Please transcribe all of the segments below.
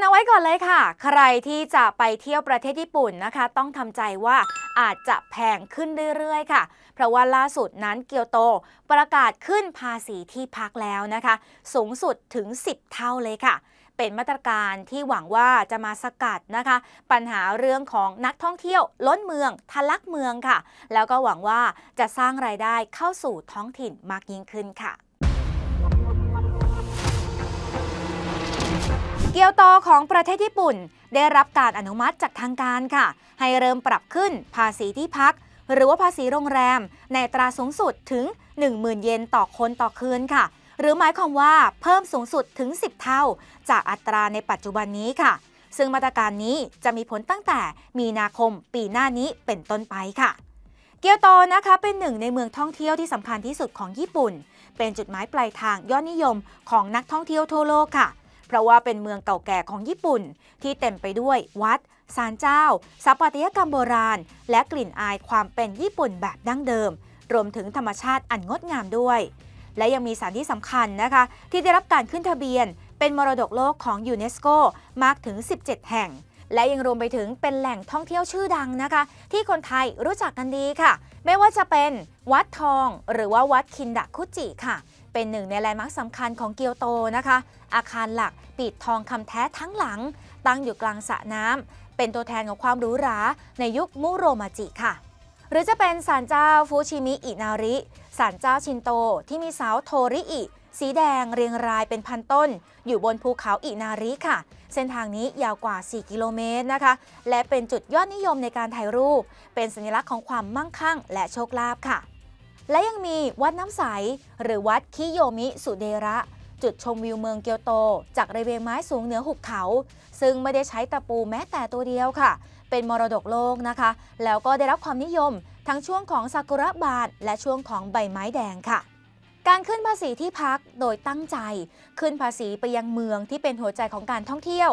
ันเอาไว้ก่อนเลยค่ะ ใครที่จะไปเที่ยวประเทศญี่ปุ่นนะคะ ต้องทำใจว่าอาจจะแพงขึ้นเรื่อยๆ ค่ะ เพราะว่าล่าสุดนั้นเกียวโตประกาศขึ้นภาษีที่พักแล้วนะคะ สูงสุดถึง 10 เท่าเลยค่ะ เป็นมาตรการที่หวังว่าจะมาสกัดนะคะ ปัญหาเรื่องของนักท่องเที่ยวล้นเมืองทะลักเมืองค่ะ แล้วก็หวังว่าจะสร้างรายได้เข้าสู่ท้องถิ่นมากยิ่งขึ้นค่ะ เกียวโตของประเทศญี่ปุ่น ได้รับการอนุมัติจากทางการค่ะ ให้เริ่มปรับขึ้นภาษีที่พัก หรือว่าภาษีโรงแรม ในตราสูงสุดถึง 10,000 เยนต่อคนต่อคืนค่ะ หรือหมายความว่าเพิ่มสูงสุดถึง 10 เท่า จากอัตราในปัจจุบันนี้ค่ะ ซึ่งมาตรการนี้จะมีผลตั้งแต่มีนาคมปีหน้านี้เป็นต้นไปค่ะเกียวโตนะคะเป็นหนึ่งในเมืองท่องเที่ยวที่สำคัญที่สุดของญี่ปุ่น เป็นจุดหมายปลายทางยอดนิยมของนักท่องเที่ยวทั่วโลกค่ะ เพราะว่าเป็นเมืองเก่าแก่ของญี่ปุ่น ที่เต็มไปด้วยวัดศาลเจ้าสถาปัตยกรรมโบราณ และกลิ่นอายความเป็นญี่ปุ่นแบบดั้งเดิม รวมถึงธรรมชาติอันงดงามด้วย และยังมีสถานที่สำคัญนะคะ ที่ได้รับการขึ้นทะเบียน เป็นมรดกโลกของยูเนสโกมากถึง 17 แห่ง และยังรวมไปถึงเป็นแหล่งท่องเที่ยวชื่อดังนะคะ ที่คนไทยรู้จักกันดีค่ะ ไม่ว่าจะเป็นวัดทอง หรือว่าวัดคินดะคุจิค่ะ เป็นหนึ่งในแลนด์มาร์คสำคัญของเกียวโตนะคะ อาคารหลักปิดทองคำแท้ทั้งหลัง ตั้งอยู่กลางสระน้ำเป็นตัวแทนของความหรูหราในยุคมุโรมาจิค่ะ หรือจะเป็นศาลเจ้าฟูชิมิอินาริศาลเจ้าชินโตที่มีเสาโทริอิสีแดงเรียงรายเป็นพันต้น อยู่บนภูเขาอินาริค่ะ เส้นทางนี้ยาวกว่า 4 กิโลเมตรนะคะ และเป็นจุดยอดนิยมในการถ่ายรูป เป็นสัญลักษณ์ของความมั่งคั่งและโชคลาภค่ะ และยังมีวัดน้ำใส หรือวัดคิโยมิสุเดระ จุดชมวิวเมืองเกียวโต จากระเบียงไม้สูงเหนือหุบเขา ซึ่งไม่ได้ใช้ตะปูแม้แต่ตัวเดียวค่ะ เป็นมรดกโลกนะคะ แล้วก็ได้รับความนิยมทั้งช่วงของซากุระบานและช่วงของใบไม้แดงค่ะ การขึ้นภาษีที่พักโดยตั้งใจ ขึ้นภาษีไปยังเมืองที่เป็นหัวใจของการท่องเที่ยว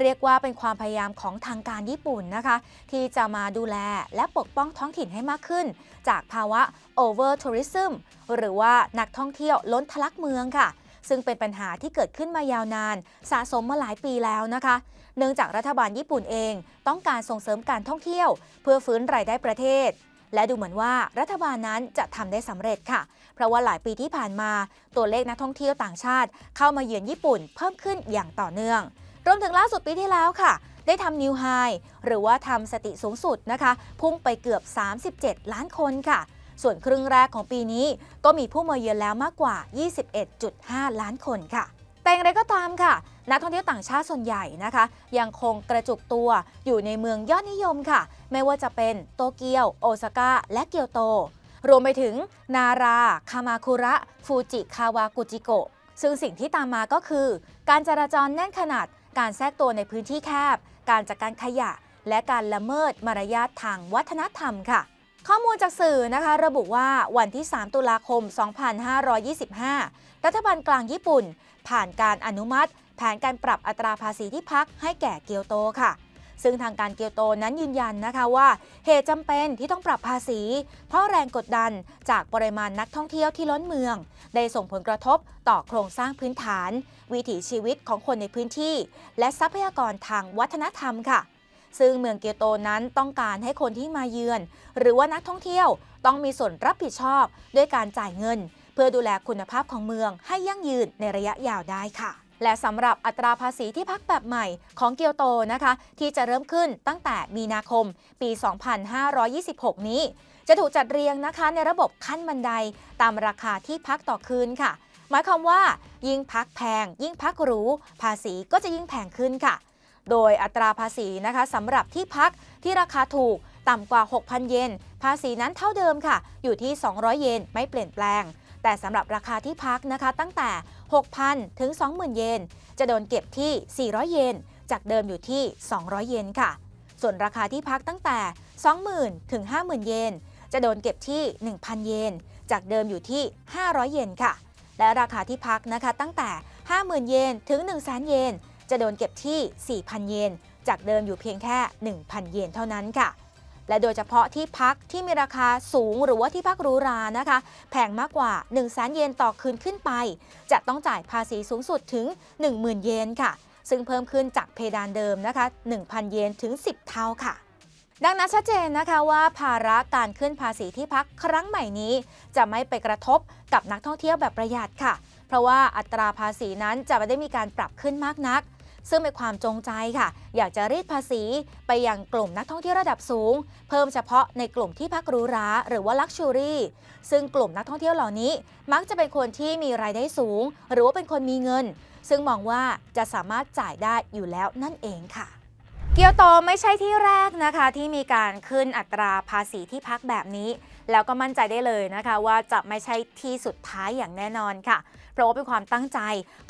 เรียกว่าเป็นความพยายามของทางการญี่ปุ่นนะคะ ที่จะมาดูแลและปกป้องท้องถิ่นให้มากขึ้น จากภาวะ over tourism หรือว่านักท่องเที่ยวล้นทะลักเมืองค่ะ ซึ่งเป็นปัญหาที่เกิดขึ้นมายาวนาน สะสมมาหลายปีแล้วนะคะ เนื่องจากรัฐบาลญี่ปุ่นเอง ต้องการส่งเสริมการท่องเที่ยว เพื่อฟื้นรายได้ประเทศ และดูเหมือนว่ารัฐบาลนั้นจะทำได้สำเร็จค่ะ เพราะว่าหลายปีที่ผ่านมาตัวเลขนักท่องเที่ยวต่างชาติ เข้ามาเยือนญี่ปุ่นเพิ่มขึ้นอย่างต่อเนื่อง รวมถึงล่าสุดปีที่แล้วค่ะ ได้ทำนิวไฮหรือว่าทำสติสูงสุดนะคะ พุ่งไปเกือบ 37 ล้านคนค่ะส่วนครึ่งแรกของปีนี้ก็มีผู้มาเยือนแล้วมากกว่า 21.5 ล้านคนค่ะ แต่อย่างไรก็ตามค่ะ นักท่องเที่ยวต่างชาติส่วนใหญ่นะคะ ยังคงกระจุกตัวอยู่ในเมืองยอดนิยมค่ะ ไม่ว่าจะเป็นโตเกียว โอซาก้า และเกียวโต รวมไปถึง นารา คามาคุระ ฟูจิคาวากุจิโกะซึ่งสิ่งที่ตามมาก็คือ การจราจรแน่นขนาด การแทรกตัวในพื้นที่แคบ การจัดการขยะ และการละเมิดมารยาททางวัฒนธรรมค่ะ ข้อมูลจากสื่อนะคะระบุว่าวันที่ 3 ตุลาคม 2525 รัฐบาลกลางญี่ปุ่น ผ่านการอนุมัติ แผนการปรับอัตราภาษีที่พักให้แก่เกียวโตค่ะ ซึ่งทางการเกียวโตนั้นยืนยันนะคะว่า เหตุจำเป็นที่ต้องปรับภาษี เพราะแรงกดดันจากปริมาณนักท่องเที่ยวที่ล้นเมือง ได้ส่งผลกระทบต่อโครงสร้างพื้นฐาน วิถีชีวิตของคนในพื้นที่ และทรัพยากรทางวัฒนธรรมค่ะ ซึ่งเมืองเกียวโตนั้นต้องการให้คนที่มาเยือน หรือว่านักท่องเที่ยวต้องมีส่วนรับผิดชอบด้วยการจ่ายเงิน เพื่อดูแลคุณภาพของเมืองให้ยั่งยืนในระยะยาวได้ค่ะและสำหรับอัตราภาษีที่พักแบบใหม่ของเกียวโตนะคะ ที่จะเริ่มขึ้นตั้งแต่มีนาคมปี 2526 นี้ จะถูกจัดเรียงนะคะในระบบขั้นบันไดตามราคาที่พักต่อคืนค่ะ หมายความว่ายิ่งพักแพง ยิ่งพักหรูภาษีก็จะยิ่งแพงขึ้นค่ะ โดยอัตราภาษีนะคะสำหรับที่พักที่ราคาถูกต่ำกว่า 6,000 เยน ภาษีนั้นเท่าเดิมค่ะ อยู่ที่ 200 เยน ไม่เปลี่ยนแปลง แต่สำหรับราคาที่พักนะคะ ตั้งแต่ 6,000 ถึง 20,000 เยน จะโดนเก็บที่ 400 เยน จากเดิมอยู่ที่ 200 เยนค่ะ ส่วนราคาที่พักตั้งแต่ 20,000 ถึง 50,000 เยน จะโดนเก็บที่ 1,000 เยน จากเดิมอยู่ที่ 500 เยนค่ะ และราคาที่พักนะคะตั้งแต่ 50,000 เยน ถึง 1,000 0เยน จะโดนเก็บที่ 4,000 เยน จากเดิมอยู่เพียงแค่ 1,000 เยนเท่านั้นค่ะ และโดยเฉพาะที่พักที่มีราคาสูงหรือว่าที่พักหรูหรานะคะ แพงมากกว่า 1 0 0 0 0 0เยนต่อคืนขึ้นไป จะต้องจ่ายภาษีสูงสุดถึง 10,000 เยนค่ะ ซึ่งเพิ่มขึ้นจากเพดานเดิมนะคะ 1,000 เยนถึง 10 เท่าค่ะดังนั้นชัดเจนนะคะว่าภาระการขึ้นภาษีที่พักครั้งใหม่นี้ จะไม่ไปกระทบกับนักท่องเที่ยวแบบประหยัดค่ะ เพราะว่าอัตราภาษีนั้นจะไม่ได้มีการปรับขึ้นมากนัก ซึ่งเป็นความจงใจค่ะ อยากจะรีดภาษีไปยังกลุ่มนักท่องเที่ยวระดับสูง เพิ่มเฉพาะในกลุ่มที่พักหรูหราหรือว่าลักชัวรี่ ซึ่งกลุ่มนักท่องเที่ยวเหล่านี้มักจะเป็นคนที่มีรายได้สูง หรือว่าเป็นคนมีเงิน ซึ่งมองว่าจะสามารถจ่ายได้อยู่แล้วนั่นเองค่ะเกียวโตไม่ใช่ที่แรกนะคะที่มีการขึ้นอัตราภาษีที่พักแบบนี้ แล้วก็มั่นใจได้เลยนะคะว่าจะไม่ใช่ที่สุดท้ายอย่างแน่นอนค่ะ เพราะว่าเป็นความตั้งใจ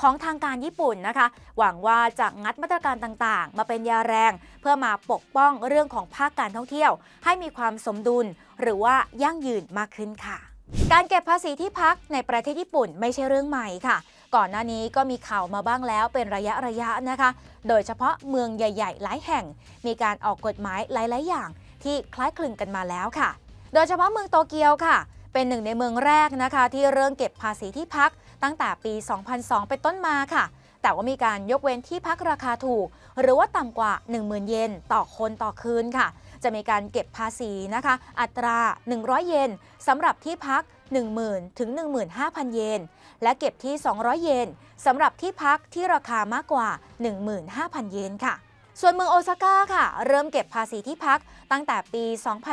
ของทางการญี่ปุ่นนะคะ หวังว่าจะงัดมาตรการต่างๆ มาเป็นยาแรง เพื่อมาปกป้องเรื่องของภาคการท่องเที่ยว ให้มีความสมดุลหรือว่ายั่งยืนมากขึ้นค่ะ การเก็บภาษีที่พักในประเทศญี่ปุ่นไม่ใช่เรื่องใหม่ค่ะก่อนหน้านี้ก็มีข่าวมาบ้างแล้วเป็นระยะระยะนะคะ โดยเฉพาะเมืองใหญ่ ๆ หลายแห่ง มีการออกกฎหมายหลาย ๆ อย่างที่คล้ายคลึงกันมาแล้วค่ะ โดยเฉพาะเมืองโตเกียวค่ะ เป็นหนึ่งในเมืองแรกนะคะ ที่เริ่มเก็บภาษีที่พักตั้งแต่ปี 2002 เป็นต้นมาค่ะ แต่ว่ามีการยกเว้นที่พักราคาถูก หรือว่าต่ำกว่า 10,000 เยนต่อคนต่อคืนค่ะ จะมีการเก็บภาษีนะคะ อัตรา 100 เยนสำหรับที่พัก 10,000 ถึง 15,000 เยน และเก็บที่ 200 เยนสำหรับที่พักที่ราคามากกว่า 15,000 เยนค่ะ ส่วนเมืองโอซาก้าค่ะ เริ่มเก็บภาษีที่พักตั้งแต่ปี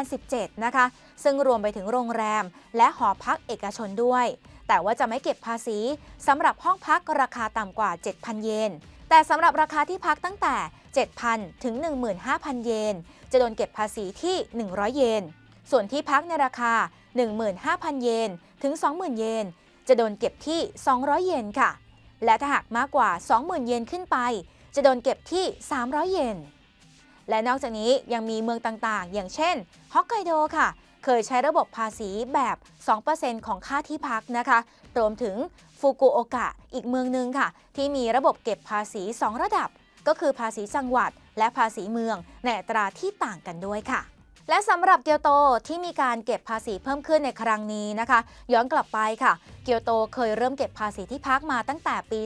2017 นะคะ ซึ่งรวมไปถึงโรงแรม และหอพักเอกชนด้วย แต่ว่าจะไม่เก็บภาษีสำหรับห้องพักราคาต่ำกว่า 7,000 เยน แต่สำหรับราคาที่พักตั้งแต่ 7,000 ถึง 15,000 เยน จะโดนเก็บภาษีที่ 100 เยน ส่วนที่พักในราคา 15,000 เยน ถึง 20,000 เยน จะโดนเก็บที่ 200 เยนค่ะ และถ้าหากมากกว่า 20,000 เยนขึ้นไป จะโดนเก็บที่ 300 เยน และนอกจากนี้ยังมีเมืองต่างๆ อย่างเช่นฮอกไกโดค่ะ เคยใช้ระบบภาษีแบบ 2%ของค่าที่พักนะคะ รวมถึงฟุกุโอกะอีกเมืองหนึ่งค่ะ ที่มีระบบเก็บภาษี 2 ระดับ ก็คือภาษีจังหวัด และภาษีเมืองในอัตราที่ต่างกันด้วยค่ะ และสำหรับเกียวโตที่มีการเก็บภาษีเพิ่มขึ้นในครั้งนี้นะคะ ย้อนกลับไปค่ะ เกียวโตเคยเริ่มเก็บภาษีที่พักมาตั้งแต่ปี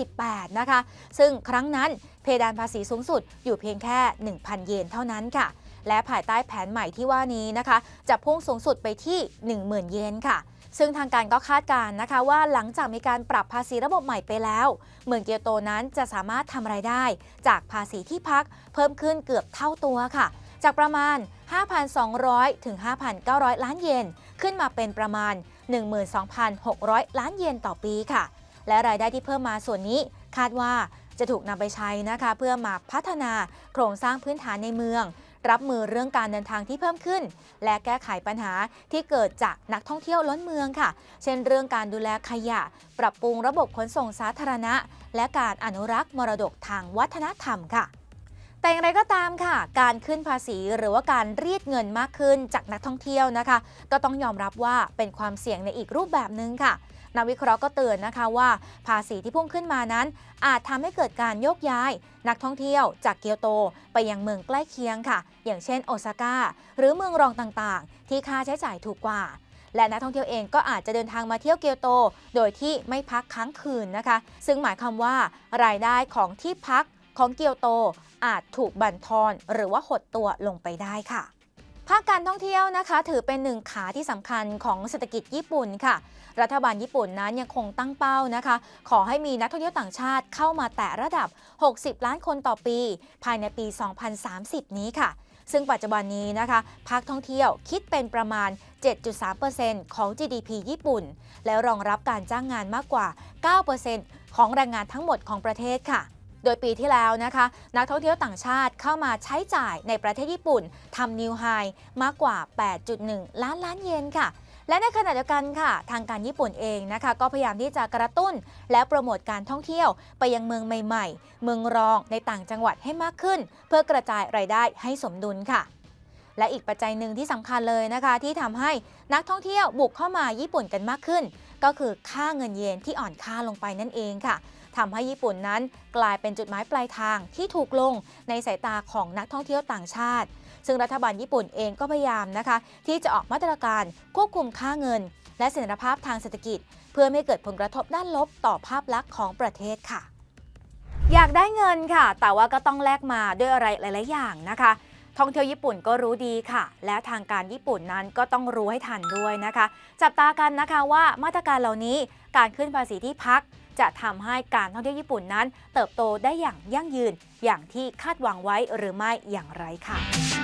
2018 นะคะ ซึ่งครั้งนั้นเพดานภาษีสูงสุดอยู่เพียงแค่ 1,000 เยนเท่านั้นค่ะ และภายใต้แผนใหม่ที่ว่านี้นะคะ จะพุ่งสูงสุดไปที่ 10,000 เยนค่ะซึ่งทางการก็คาดการณ์นะคะว่าหลังจากมีการปรับภาษีระบบใหม่ไปแล้ว เมืองเกียวโตนั้นจะสามารถทำรายได้ จากภาษีที่พักเพิ่มขึ้นเกือบเท่าตัวค่ะ จากประมาณ 5,200 ถึง 5,900 ล้านเยน ขึ้นมาเป็นประมาณ 12,600 ล้านเยนต่อปีค่ะ และรายได้ที่เพิ่มมาส่วนนี้คาดว่าจะถูกนำไปใช้นะคะ เพื่อมาพัฒนาโครงสร้างพื้นฐานในเมือง รับมือเรื่องการเดินทางที่เพิ่มขึ้น และแก้ไขปัญหาที่เกิดจากนักท่องเที่ยวล้นเมืองค่ะ เช่นเรื่องการดูแลขยะ ปรับปรุงระบบขนส่งสาธารณะ และการอนุรักษ์มรดกทางวัฒนธรรมค่ะ แต่อย่างไรก็ตามค่ะ การขึ้นภาษีหรือว่าการรีดเงินมากขึ้นจากนักท่องเที่ยวนะคะ ก็ต้องยอมรับว่าเป็นความเสี่ยงในอีกรูปแบบหนึ่งค่ะนักวิเคราะห์ก็เตือนนะคะว่า ภาษีที่พุ่งขึ้นมานั้น อาจทำให้เกิดการโยกย้าย นักท่องเที่ยวจากเกียวโตไปยังเมืองใกล้เคียงค่ะ อย่างเช่นโอซาก้าหรือเมืองรองต่างๆ ที่ค่าใช้จ่ายถูกกว่า และนักท่องเที่ยวเองก็อาจจะเดินทางมาเที่ยวเกียวโต โดยที่ไม่พักค้างคืนนะคะ ซึ่งหมายความว่ารายได้ของที่พักของเกียวโต อาจถูกบั่นทอนหรือว่าหดตัวลงไปได้ค่ะภาคการท่องเที่ยวนะคะ ถือเป็นหนึ่งขาที่สำคัญของเศรษฐกิจญี่ปุ่นค่ะ รัฐบาลญี่ปุ่นนั้นยังคงตั้งเป้านะคะ ขอให้มีนักท่องเที่ยวต่างชาติเข้ามาแตะระดับ 60 ล้านคนต่อปี ภายในปี 2030 นี้ค่ะ ซึ่งปัจจุบันนี้นะคะ ภาคท่องเที่ยวคิดเป็นประมาณ 7.3%ของ GDP ญี่ปุ่น และรองรับการจ้างงานมากกว่า 9%ของแรงงานทั้งหมดของประเทศค่ะ โดยปีที่แล้วนะคะ นักท่องเที่ยวต่างชาติเข้ามาใช้จ่ายในประเทศญี่ปุ่นทำนิวไฮมากกว่า 8.1 ล้านล้านเยนค่ะและในขณะเดียวกันค่ะ ทางการญี่ปุ่นเองนะคะ ก็พยายามที่จะกระตุ้น และโปรโมทการท่องเที่ยวไปยังเมืองใหม่ ๆ เมืองรองในต่างจังหวัดให้มากขึ้น เพื่อกระจายรายได้ให้สมดุลค่ะ และอีกปัจจัยหนึ่งที่สำคัญเลยนะคะ ที่ทำให้นักท่องเที่ยวบุกเข้ามาญี่ปุ่นกันมากขึ้น ก็คือค่าเงินเยนที่อ่อนค่าลงไปนั่นเองค่ะ ทำให้ญี่ปุ่นนั้นกลายเป็นจุดหมายปลายทางที่ถูกลงในสายตาของนักท่องเที่ยวต่างชาติ ซึ่งรัฐบาลญี่ปุ่นเองก็พยายามนะคะ ที่จะออกมาตรการควบคุมค่าเงิน และเสถียรภาพทางเศรษฐกิจ เพื่อไม่เกิดผลกระทบด้านลบต่อภาพลักษณ์ของประเทศค่ะ อยากได้เงินค่ะ แต่ว่าก็ต้องแลกมาด้วยอะไรหลาย ๆ อย่างนะคะท่องเที่ยวญี่ปุ่นก็รู้ดีค่ะ และทางการญี่ปุ่นนั้นก็ต้องรู้ให้ทันด้วยนะคะ จับตากันนะคะว่ามาตรการเหล่านี้การขึ้นภาษีที่พัก จะทำให้การท่องเที่ยวญี่ปุ่นนั้น เติบโตได้อย่างยั่งยืนอย่างที่คาดหวังไว้หรือไม่อย่างไรค่ะ